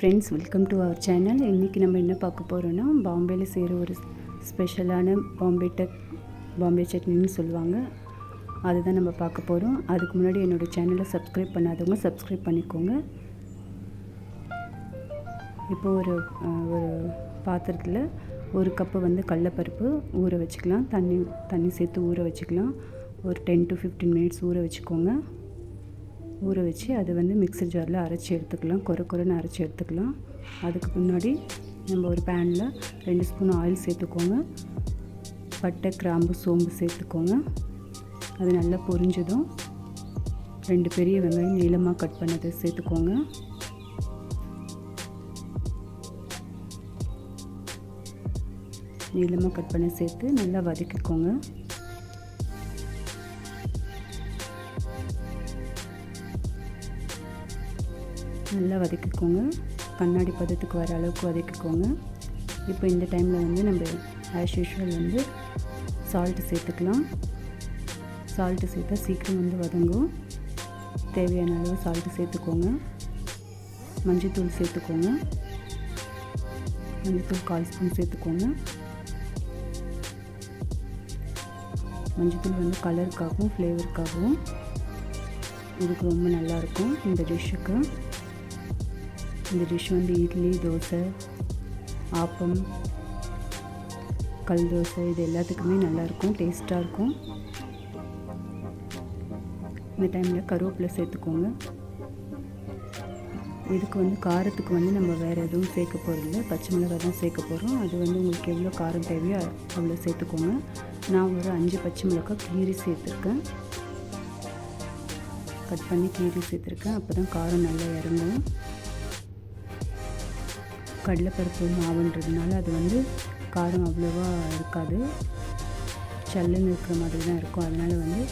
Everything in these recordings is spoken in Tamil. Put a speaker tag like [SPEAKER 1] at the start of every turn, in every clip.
[SPEAKER 1] Friends welcome to our channel இன்றைக்கி நம்ம என்ன பார்க்க போகிறோன்னா பாம்பேயில் செய்கிற ஒரு ஸ்பெஷலான பாம்பே டக் பாம்பே சட்னின்னு சொல்லுவாங்க. அதுதான் நம்ம பார்க்க போகிறோம் அதுக்கு முன்னாடி என்னோடய சேனலை சப்ஸ்கிரைப் பண்ணாதவங்க சப்ஸ்கிரைப் பண்ணிக்கோங்க. இப்போ ஒரு ஒரு பாத்திரத்தில் ஒரு கப்பு வந்து கடலப்பருப்பு ஊற வச்சுக்கலாம். தண்ணி தண்ணி சேர்த்து ஊற வச்சுக்கலாம். ஒரு டென் டு ஃபிஃப்டீன் மினிட்ஸ் ஊற வச்சுக்கோங்க. ஊற வச்சு அதை வந்து மிக்சர் ஜாரில் அரைச்சி எடுத்துக்கலாம். குறை குறைன்னு அரைச்சி எடுத்துக்கலாம். அதுக்கு முன்னாடி நம்ம ஒரு பேனில் ரெண்டு ஸ்பூன் ஆயில் சேர்த்துக்கோங்க. பட்டை கிராம்பு சோம்பு சேர்த்துக்கோங்க. அது நல்லா பொரிஞ்சதும் ரெண்டு பெரிய வெங்காயம் நீளமாக கட் பண்ணதை சேர்த்துக்கோங்க. நீளமாக கட் பண்ணி சேர்த்து நல்லா வதக்கிக்கோங்க. நல்லா வதக்கிக்கோங்க. கண்ணாடி பதத்துக்கு வர அளவுக்கு வதக்கிக்கோங்க. இப்போ இந்த டைமில் வந்து நம்ம ஆஸ் யூஷுவல் வந்து சால்ட்டு சேர்த்துக்கலாம். சால்ட்டு சேர்த்தா சீக்கிரம் வந்து வதங்கும். தேவையான அளவு சால்ட்டு சேர்த்துக்கோங்க. மஞ்சள்தூள் சேர்த்துக்கோங்க. மஞ்சள்தூள் கால் ஸ்பூன் சேர்த்துக்கோங்க. மஞ்சள்தூள் வந்து கலருக்காகவும் ஃப்ளேவருக்காகவும் இதுக்கு ரொம்ப நல்லாயிருக்கும் இந்த டிஷ்ஷுக்கு இந்த டிஷ் வந்து இட்லி தோசை ஆப்பம் கல் தோசை இது எல்லாத்துக்குமே நல்லாயிருக்கும் டேஸ்ட்டாக இருக்கும். இந்த டைமில் கருவேப்பிலை சேர்த்துக்கோங்க. இதுக்கு வந்து காரத்துக்கு வந்து நம்ம வேறு எதுவும் சேர்க்க போகிறதில்ல பச்சை மிளகாய் தான் சேர்க்க போகிறோம் அது வந்து உங்களுக்கு எவ்வளோ காரம் தேவையோ அவ்வளோ சேர்த்துக்கோங்க. நான் ஒரு அஞ்சு பச்சை மிளகாய் கீரி சேர்த்துருக்கேன். கட் பண்ணி கீரி சேர்த்துருக்கேன். அப்போ தான் காரம் நல்லா இறங்கும். கடலைப்பருப்பு மாவுன்றதுனால அது வந்து காரம் அவ்வளோவா இருக்காது. சல்லுன்னு இருக்கிற மாதிரி தான் இருக்கும். அதனால் வந்து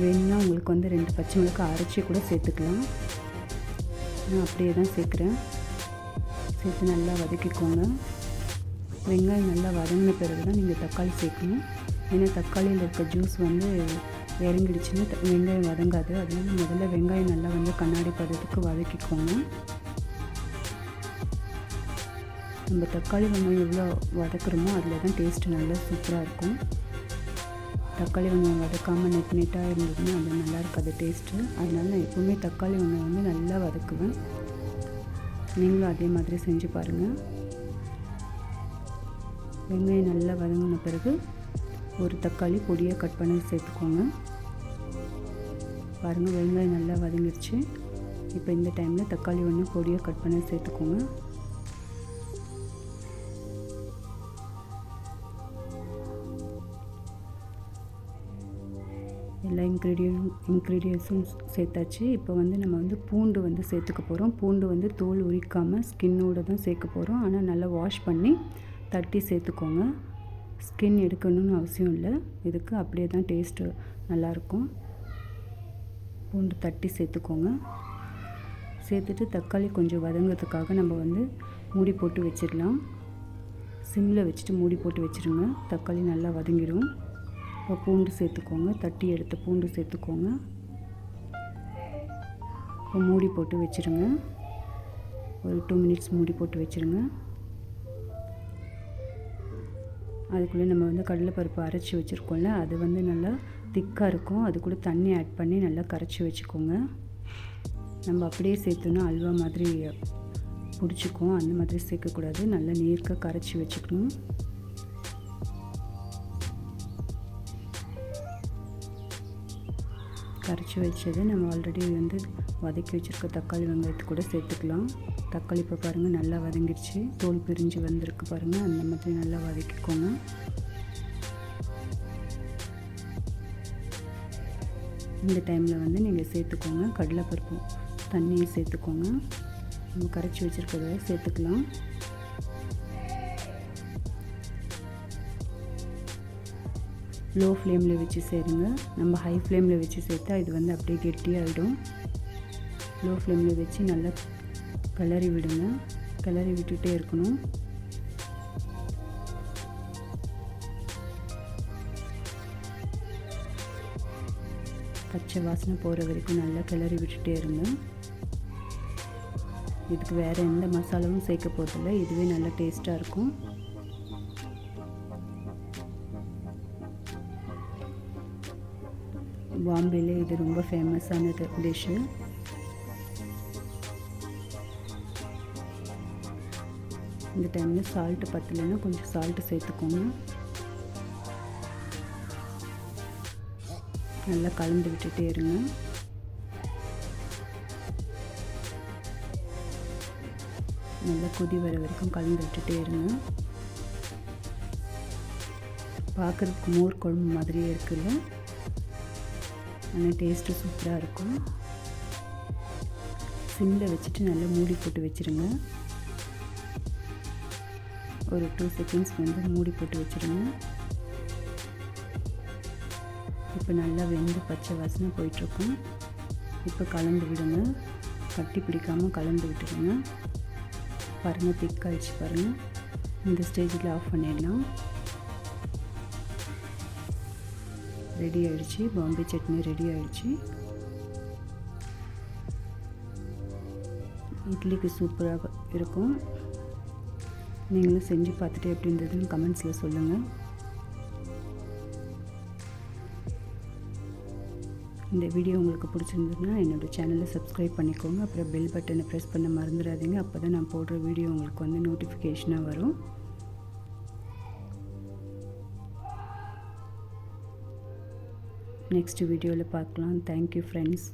[SPEAKER 1] வேணும்னா உங்களுக்கு வந்து ரெண்டு பச்சை மிளகு அரைச்சி கூட சேர்த்துக்கலாம். நான் அப்படியே தான் சேர்க்குறேன். சேர்த்து நல்லா வதக்கிக்கோங்க. வெங்காயம் நல்லா வதங்கின பிறகு தான் நீங்கள் தக்காளி சேர்க்கணும். ஏன்னா தக்காளியில் இருக்க ஜூஸ் வந்து இறங்கிடுச்சுன்னா வெங்காயம் வதங்காது. அதனால முதல்ல வெங்காயம் நல்லா வந்து கண்ணாடி பதத்துக்கு வதக்கிக்கோங்க. நம்ம தக்காளி வெங்காயம் எவ்வளோ வதக்குறோமோ அதில் தான் டேஸ்ட்டு நல்லா சூப்பராக இருக்கும். தக்காளி வெங்காயம் வதக்காமல் நெட் நெட்டாக இருந்ததுன்னா அது நல்லா இருக்காது டேஸ்ட்டு அதனால நான் எப்போவுமே தக்காளி வெங்காயம் வந்து நல்லா வதக்குவேன். நீங்களும் அதே மாதிரி செஞ்சு பாருங்கள் வெங்காயம் நல்லா வதங்கின பிறகு ஒரு தக்காளி பொடியாக கட் பண்ணி சேர்த்துக்கோங்க. பாருங்கள் வெங்காயம் நல்லா வதங்கிடுச்சு இப்போ இந்த டைமில் தக்காளி ஒன்று பொடியாக கட் பண்ணி சேர்த்துக்கோங்க. இன்க்ரீடியன் இன்க்ரீடியன்ஸும் சேர்த்தாச்சு. இப்போ வந்து நம்ம வந்து பூண்டு வந்து சேர்த்துக்க போகிறோம் பூண்டு வந்து தோல் உரிக்காமல் ஸ்கின்னோடு தான் சேர்க்க போகிறோம் ஆனால் நல்லா வாஷ் பண்ணி தட்டி சேர்த்துக்கோங்க. ஸ்கின் எடுக்கணும்னு அவசியம் இல்லை. இதுக்கு அப்படியே தான் டேஸ்ட்டு நல்லாயிருக்கும் பூண்டு தட்டி சேர்த்துக்கோங்க. சேர்த்துட்டு தக்காளி கொஞ்சம் வதங்கிறதுக்காக நம்ம வந்து மூடி போட்டு வச்சிடலாம். சிம்மில் வச்சுட்டு மூடி போட்டு வச்சிருங்க. தக்காளி நல்லா வதங்கிடும். பூண்டு சேர்த்துக்கோங்க. தட்டி எடுத்து பூண்டு சேர்த்துக்கோங்க. இப்போ மூடி போட்டு வச்சிருங்க. ஒரு டூ மினிட்ஸ் மூடி போட்டு வச்சிருங்க. அதுக்குள்ளே நம்ம வந்து கடலைப்பருப்பு அரைச்சி வச்சுருக்கோம்ல அது வந்து நல்லா திக்காக இருக்கும். அது கூட தண்ணி ஆட் பண்ணி நல்லா கரைச்சி வச்சுக்கோங்க. நம்ம அப்படியே சேர்த்தோன்னா அல்வா மாதிரி பிடிச்சிக்கும். அந்த மாதிரி சேர்க்கக்கூடாது. நல்லா நீர்க்க கரைச்சி வச்சுக்கணும். கரைச்சி வச்சது நம்ம ஆல்ரெடி வந்து வதக்கி வச்சுருக்க தக்காளி வெங்காயத்து கூட சேர்த்துக்கலாம். தக்காளி இப்போ பாருங்கள் நல்லா வதங்கிடுச்சு தோல் பிரிஞ்சு வந்திருக்கு பாருங்கள் அந்த மாதிரி நல்லா வதக்கிக்கோங்க. இந்த டைமில் வந்து நீங்கள் சேர்த்துக்கோங்க. கடலைப்பருப்பு தண்ணியை சேர்த்துக்கோங்க. நம்ம கரைச்சி வச்சுருக்கிறத சேர்த்துக்கலாம். லோ ஃப்ளேமில் வச்சு சேருங்க. நம்ம ஹை ஃப்ளேமில் வச்சு சேர்த்தா இது வந்து அப்படியே கெட்டியாகிடும் லோ ஃப்ளேமில் வச்சு நல்லா கிளறி விடுங்க. கிளறி விட்டுட்டே இருக்கணும். பச்சை வாசனை போகிற வரைக்கும் நல்லா கிளறி விட்டுட்டே இருங்க. இதுக்கு வேறு எந்த மசாலாவும் சேர்க்க போகிறதில்ல இதுவே நல்லா டேஸ்ட்டாக இருக்கும். பாம்பேயில் இது ரொம்ப ஃபேமஸான டிஷ்ஷு இந்த டைமில் சால்ட்டு பத்தலைன்னா கொஞ்சம் சால்ட்டு சேர்த்துக்கோங்க. நல்லா கலந்து விட்டுட்டே இருங்க. நல்லா கொதி வர வரைக்கும் கலந்து விட்டுட்டே இருங்க. பார்க்குறதுக்கு மோர் குழம்பு மாதிரியே இருக்குல்ல? ஆனால் டேஸ்ட்டு சூப்பராக இருக்கும். சிம்மில் வச்சுட்டு நல்லா மூடி போட்டு வச்சுருங்க. ஒரு டூ செகண்ட்ஸ் வந்து மூடி போட்டு வச்சுருங்க. இப்போ நல்லா வெந்து பச்சை வாசனை போயிட்டுருக்கும் இப்போ கலந்து விடுங்க. கட்டி பிடிக்காமல் கலந்து விட்டுருங்க. பாருங்கள் திக்காயிடுச்சு பாருங்கள் இந்த ஸ்டேஜில் ஆஃப் பண்ணிடலாம். ரெடி ஆயிடுச்சு. பாம்பே சட்னி ரெடி ஆயிடுச்சு. இட்லிக்கு சூப்பராக இருக்கும். நீங்களும் செஞ்சு பார்த்துட்டு எப்படி இருந்ததுன்னு கமெண்ட்ஸில் சொல்லுங்கள் இந்த வீடியோ உங்களுக்கு பிடிச்சிருந்ததுன்னா என்னோடய சேனலை சப்ஸ்கிரைப் பண்ணிக்கோங்க. அப்புறம் பெல் பட்டனை ப்ரெஸ் பண்ண மறந்துடாதீங்க. அப்போ தான் நான் போடுற வீடியோ உங்களுக்கு வந்து நோட்டிஃபிகேஷனாக வரும். நெக்ஸ்ட் வீடியோவில் பார்க்கலாம். Thank you friends